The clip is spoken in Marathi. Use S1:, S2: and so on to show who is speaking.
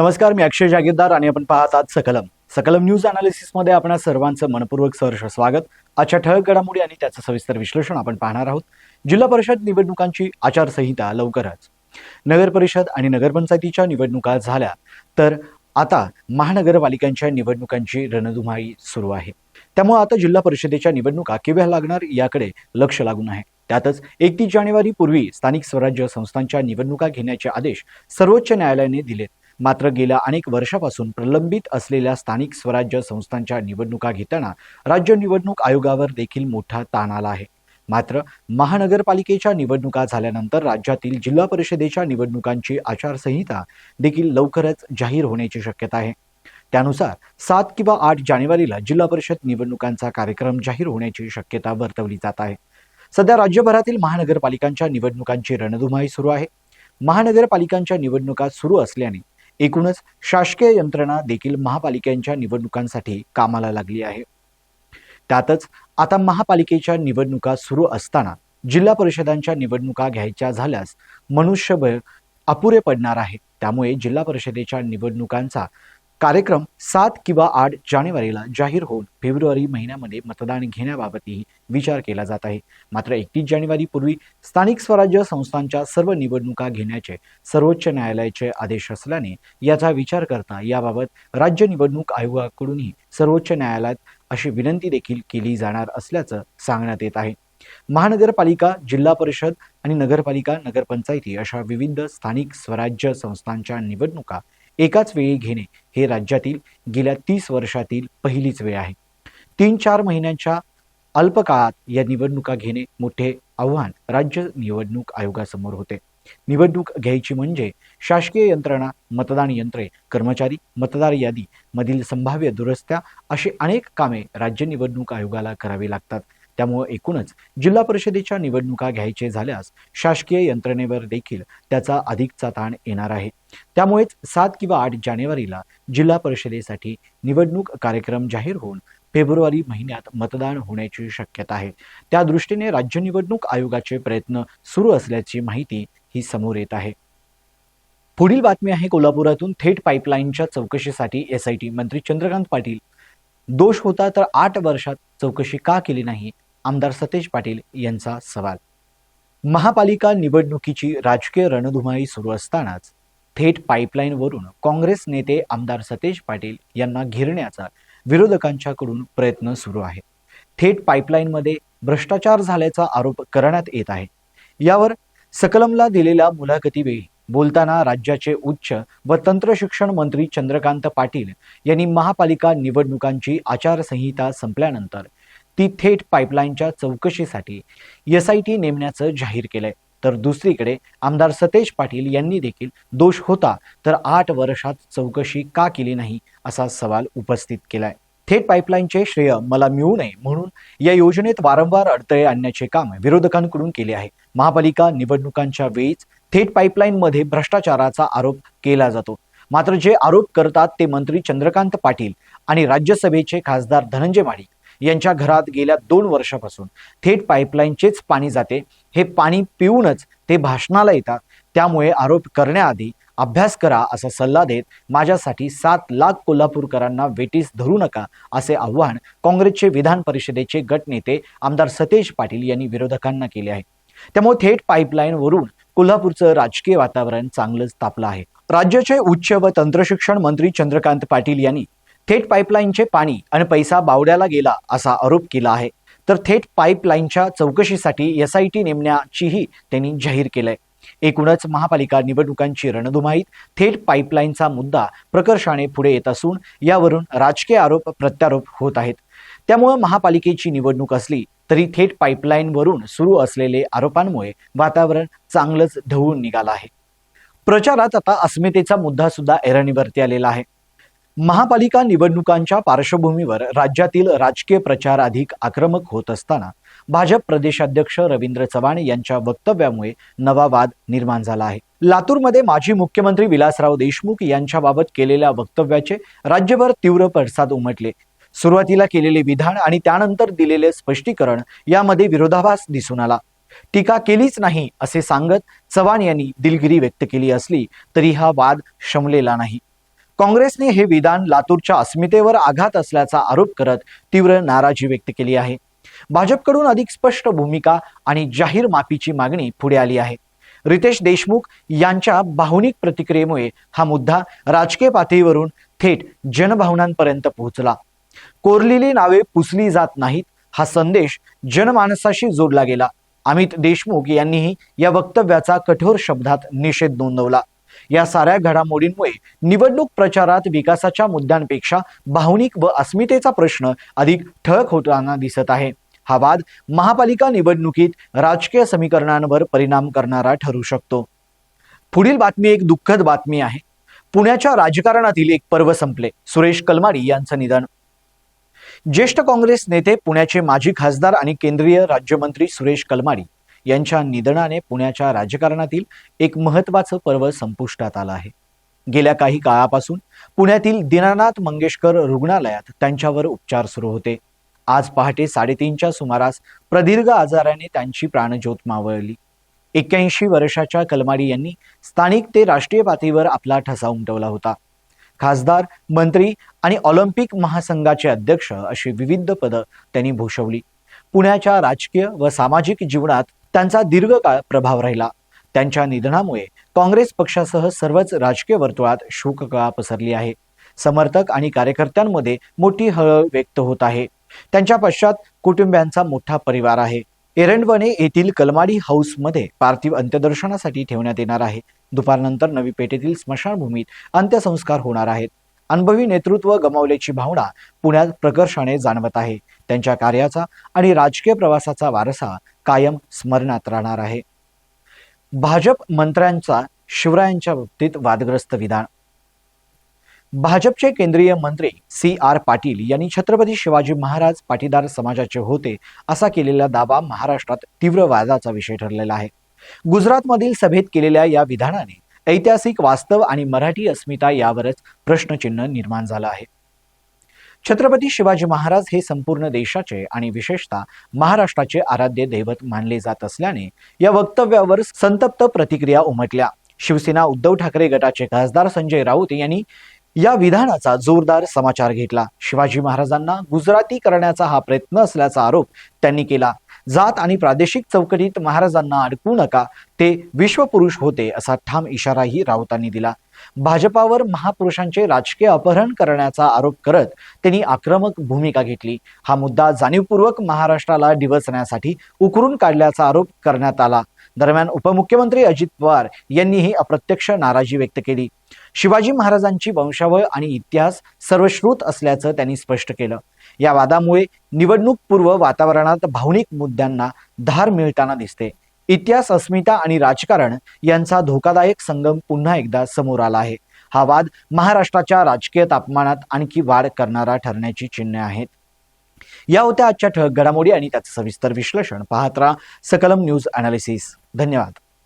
S1: नमस्कार मी अक्षय जागीरदार आणि आपण पाहत आहात सकलम. सकलम न्यूज अनालिसिसमध्ये आपणा सर्वांचं मनपूर्वक सहर्ष स्वागत. आजच्या ठळक घडामोडी आणि त्याचं सविस्तर विश्लेषण आपण पाहणार आहोत. जिल्हा परिषद निवडणुकांची आचारसंहिता लवकरच. नगर परिषद आणि नगरपंचायतीच्या निवडणुका झाल्या तर आता महानगरपालिकांच्या निवडणुकांची रणधुमाळी सुरू आहे. त्यामुळे आता जिल्हा परिषदेच्या निवडणुका केव्हा लागणार याकडे लक्ष लागून आहे. त्यातच एकतीस जानेवारी पूर्वी स्थानिक स्वराज्य संस्थांच्या निवडणुका घेण्याचे आदेश सर्वोच्च न्यायालयाने दिलेत. मात्र गेल्या अनेक वर्षापासून प्रलंबित असलेल्या स्थानिक स्वराज्य संस्थांच्या निवडणुका घेताना राज्य निवडणूक आयोगावर देखील मोठा ताण आला आहे. मात्र महानगरपालिकेच्या निवडणुका झाल्यानंतर राज्यातील जिल्हा परिषदेच्या निवडणुकांची आचारसंहिता देखील लवकरच जाहीर होण्याची शक्यता आहे. त्यानुसार सात किंवा आठ जानेवारीला जिल्हा परिषद निवडणुकांचा कार्यक्रम जाहीर होण्याची शक्यता वर्तवली जात आहे. सध्या राज्यभरातील महानगरपालिकांच्या निवडणुकांची रणधुमाई सुरू आहे. महानगरपालिकांच्या निवडणुका सुरू असल्याने एकूणच शासकीय यंत्रणा देखील महापालिकांच्या निवडणुकांसाठी कामाला लागली आहे. त्यातच आता महापालिकेच्या निवडणुका सुरू असताना जिल्हा परिषदांच्या निवडणुका घ्यायच्या झाल्यास मनुष्यबळ अपुरे पडणार आहे. त्यामुळे जिल्हा परिषदेच्या निवडणुकांचा कार्यक्रम सात किंवा आठ जानेवारीला जाहीर होऊन फेब्रुवारी महिन्यामध्ये मतदान घेण्याबाबतही विचार केला जात आहे. मात्र एकतीस जानेवारी पूर्वी स्थानिक स्वराज्य संस्थांच्या सर्व निवडणुका घेण्याचे सर्वोच्च न्यायालयाचे आदेश असल्याने याचा विचार करता याबाबत राज्य निवडणूक आयोगाकडूनही सर्वोच्च न्यायालयात अशी विनंती देखील केली जाणार असल्याचं सांगण्यात येत आहे. महानगरपालिका जिल्हा परिषद आणि नगरपालिका नगरपंचायती अशा विविध स्थानिक स्वराज्य संस्थांच्या निवडणुका एकाच वेळी घेणे हे राज्यातील गेल्या तीस वर्षातील पहिलीच वेळ आहे. तीन चार महिन्यांच्या अल्पकाळात या निवडणुका घेणे मोठे आव्हान राज्य निवडणूक आयोगासमोर होते. निवडणूक घ्यायची म्हणजे शासकीय यंत्रणा मतदान यंत्रे कर्मचारी मतदार यादी मधील संभाव्य दुरस्त्या अशी अनेक कामे राज्य निवडणूक आयोगाला करावी लागतात. त्यामुळे एकूणच जिल्हा परिषदेच्या निवडणुका घ्यायचे झाल्यास शासकीय यंत्रणेवर देखील त्याचा अधिकचा ताण येणार आहे. त्यामुळेच सात किंवा आठ जानेवारीला जिल्हा परिषदेसाठी निवडणूक कार्यक्रम जाहीर होऊन फेब्रुवारी महिन्यात मतदान होण्याची शक्यता आहे. त्या दृष्टीने राज्य निवडणूक आयोगाचे प्रयत्न सुरू असल्याची माहिती ही समोर येत आहे. पुढील बातमी आहे कोल्हापुरातून थेट पाईपलाईनच्या चौकशीसाठी एस आय टी मंत्री चंद्रकांत पाटील. दोष होता तर आठ वर्षात चौकशी का केली नाही? आमदार सतेज पाटील यांचा सवाल. महापालिका निवडणुकीची राजकीय रणधुमाळी सुरू असतानाच थेट पाईपलाईनवरून काँग्रेस नेते आमदार सतेज पाटील यांना घेरण्याचा विरोधकांच्याकडून प्रयत्न सुरू आहे. थेट पाईपलाईनमध्ये भ्रष्टाचार झाल्याचा आरोप करण्यात येत आहे. यावर सकलमला दिलेल्या मुलाखतीवेळी बोलताना राज्याचे उच्च व तंत्रशिक्षण मंत्री चंद्रकांत पाटील यांनी महापालिका निवडणुकांची आचारसंहिता संपल्यानंतर ती थेट पाईपलाईनच्या चौकशीसाठी एस आय टी नेमण्याचं जाहीर केलंय. तर दुसरीकडे आमदार सतेज पाटील यांनी देखील दोष होता तर आठ वर्षात चौकशी का केली नाही असा सवाल उपस्थित केलाय. थेट पाईपलाईनचे श्रेय मला मिळू नये म्हणून या योजनेत वारंवार अडथळे आणण्याचे काम विरोधकांकडून केले आहे. महापालिका निवडणुकांच्या वेळीच थेट पाईपलाईनमध्ये भ्रष्टाचाराचा आरोप केला जातो. मात्र जे आरोप करतात ते मंत्री चंद्रकांत पाटील आणि राज्यसभेचे खासदार धनंजय माडिक यांच्या घरात गेल्या दोन वर्षापासून थेट पाईपलाईनचेच पाणी जाते. हे पाणी पिऊनच ते भाषणाला येतात. त्यामुळे आरोप करण्याआधी अभ्यास करा असा सल्ला देत माझ्यासाठी सात लाख कोल्हापूरकरांना वेटीस धरू नका असे आव्हान काँग्रेसचे विधान परिषदेचे गटनेते आमदार सतेज पाटील यांनी विरोधकांना केले आहे. त्यामुळे थेट पाईपलाईनवरून कोल्हापूरचं राजकीय वातावरण चांगलंच तापलं आहे. राज्याचे उच्च व तंत्रशिक्षण मंत्री चंद्रकांत पाटील यांनी थेट पाईपलाईनचे पाणी आणि पैसा बावड्याला गेला असा आरोप केला आहे. तर थेट पाईपलाईनच्या चौकशीसाठी एस आय टी नेमण्याचीही त्यांनी जाहीर केलंय. एकूणच महापालिका निवडणुकांची रणधुमाईत थेट पाईपलाईनचा मुद्दा प्रकर्षाने पुढे येत असून यावरून राजकीय आरोप प्रत्यारोप होत आहेत. त्यामुळे महापालिकेची निवडणूक असली तरी थेट पाईपलाईनवरून सुरू असलेले आरोपांमुळे वातावरण चांगलंच ढवळून निघालं आहे. प्रचारात आता अस्मितेचा मुद्दा सुद्धा ऐरणीवरती आलेला आहे. महापालिका निवडणुकांच्या पार्श्वभूमीवर राज्यातील राजकीय प्रचार अधिक आक्रमक होत असताना भाजप प्रदेशाध्यक्ष रवींद्र चव्हाण यांच्या वक्तव्यामुळे नवा वाद निर्माण झाला आहे. लातूरमध्ये माजी मुख्यमंत्री विलासराव देशमुख यांच्याबाबत केलेल्या वक्तव्याचे राज्यभर तीव्र पडसाद उमटले. सुरुवातीला केलेले विधान आणि त्यानंतर दिलेले स्पष्टीकरण यामध्ये विरोधाभास दिसून आला. टीका केलीच नाही असे सांगत चव्हाण यांनी दिलगिरी व्यक्त केली असली तरी हा वाद शमलेला नाही. काँग्रेसने हे विधान लातूरच्या अस्मितेवर आघात असल्याचा आरोप करत तीव्र नाराजी व्यक्त केली आहे. भाजपकडून अधिक स्पष्ट भूमिका आणि जाहीर माफीची मागणी पुढे आली आहे. रितेश देशमुख यांच्या भावनिक प्रतिक्रियेमुळे हा मुद्दा राजकीय पातळीवरून थेट जनभावनांपर्यंत पोहोचला. कोरलेली नावे पुसली जात नाहीत हा संदेश जनमानसाशी जोडला गेला. अमित देशमुख यांनीही या वक्तव्याचा कठोर शब्दात निषेध नोंदवला. या साऱ्या घडामोडींमुळे निवडणूक प्रचारात विकासाच्या मुद्द्यांपेक्षा भावनिक व अस्मितेचा प्रश्न अधिक ठळक होताना दिसत आहे. हा वाद महापालिका निवडणुकीत राजकीय समीकरणांवर परिणाम करणारा ठरू शकतो. पुढील बातमी एक दुःखद बातमी आहे. पुण्याच्या राजकारणातील एक पर्व संपले. सुरेश कलमाडी यांचं निधन. ज्येष्ठ काँग्रेस नेते पुण्याचे माजी खासदार आणि केंद्रीय राज्यमंत्री सुरेश कलमाडी यांच्या निधनाने पुण्याच्या राजकारणातील एक महत्वाचं पर्व संपुष्टात आलं आहे. गेल्या काही काळापासून पुण्यातील दीनानाथ मंगेशकर रुग्णालयात त्यांच्यावर उपचार सुरू होते. आज पहाटे साडेतीनच्या सुमारास प्रदीर्घ आजाराने त्यांची प्राणज्योत मावळली. एक्क्याऐंशी वर्षाच्या कलमाडी यांनी स्थानिक ते राष्ट्रीय पातळीवर आपला ठसा उमटवला होता. खासदार मंत्री आणि ऑलिम्पिक महासंघाचे अध्यक्ष अशी विविध पदं त्यांनी भूषवली. पुण्याच्या राजकीय व सामाजिक जीवनात त्यांचा दीर्घकाळ प्रभाव राहिला. त्यांच्या निधनामुळे काँग्रेस पक्षासह सर्वच राजकीय वर्तुळात शोककळा पसरली आहे. समर्थक आणि कार्यकर्त्यांमध्ये मोठी हळहळ व्यक्त होत आहे. त्यांच्या पश्चात कुटुंबियांचा मोठा परिवार आहे. एरंडवणे येथील कलमाडी हाऊसमध्ये पार्थिव अंत्यदर्शनासाठी ठेवण्यात येणार आहे. दुपारनंतर नवी पेठेतील स्मशानभूमीत अंत्यसंस्कार होणार आहेत. अनुभवी नेतृत्व गमावल्याची भावना पुण्यात प्रकर्षाने जाणवत आहे. त्यांच्या कार्याचा आणि राजकीय प्रवासाचा वारसा कायम स्मरणात राहणार आहे. भाजप मंत्र्यांचा शिवरायांच्या बाबतीत वादग्रस्त विधान. भाजपचे केंद्रीय मंत्री सी आर पाटील यांनी छत्रपती शिवाजी महाराज पाटीदार समाजाचे होते असा केलेला दावा महाराष्ट्रात तीव्र वादाचा विषय ठरलेला आहे. गुजरातमधील सभेत केलेल्या या विधानाने ऐतिहासिक वास्तव आणि मराठी अस्मिता यावरच प्रश्नचिन्ह निर्माण झालं आहे. छत्रपती शिवाजी महाराज हे संपूर्ण देशाचे आणि विशेषतः महाराष्ट्राचे आराध्य दैवत मानले जात असल्याने या वक्तव्यावर संतप्त प्रतिक्रिया उमटल्या. शिवसेना उद्धव ठाकरे गटाचे खासदार संजय राऊत यांनी या विधानाचा जोरदार समाचार घेतला. शिवाजी महाराजांना गुजराती करण्याचा हा प्रयत्न असल्याचा आरोप त्यांनी केला. जात आणि प्रादेशिक चौकटीत महाराजांना अडकू नका ते विश्वपुरुष होते असा ठाम इशाराही राऊतांनी दिला. भाजपावर महापुरुषांचे राजकीय अपहरण करण्याचा आरोप करत त्यांनी आक्रमक भूमिका घेतली. हा मुद्दा जाणीवपूर्वक महाराष्ट्राला डिवचण्यासाठी उकरून काढल्याचा आरोप करण्यात आला. दरम्यान उपमुख्यमंत्री अजित पवार यांनीही अप्रत्यक्ष नाराजी व्यक्त केली. शिवाजी महाराजांची वंशावळ आणि इतिहास सर्वश्रुत असल्याचं त्यांनी स्पष्ट केलं. या वादामुळे निवडणूक पूर्व वातावरणात भावनिक मुद्द्यांना धार मिळताना दिसते. इतिहास अस्मिता आणि राजकारण यांचा धोकादायक संगम पुन्हा एकदा समोर आला आहे. हा वाद महाराष्ट्राच्या राजकीय तापमानात आणखी वाढ करणारा ठरण्याची चिन्हे आहेत. या होत्या आजच्या ठळक घडामोडी आणि त्याचं सविस्तर विश्लेषण पाहत राहा सकलम न्यूज अनालिसिस. धन्यवाद.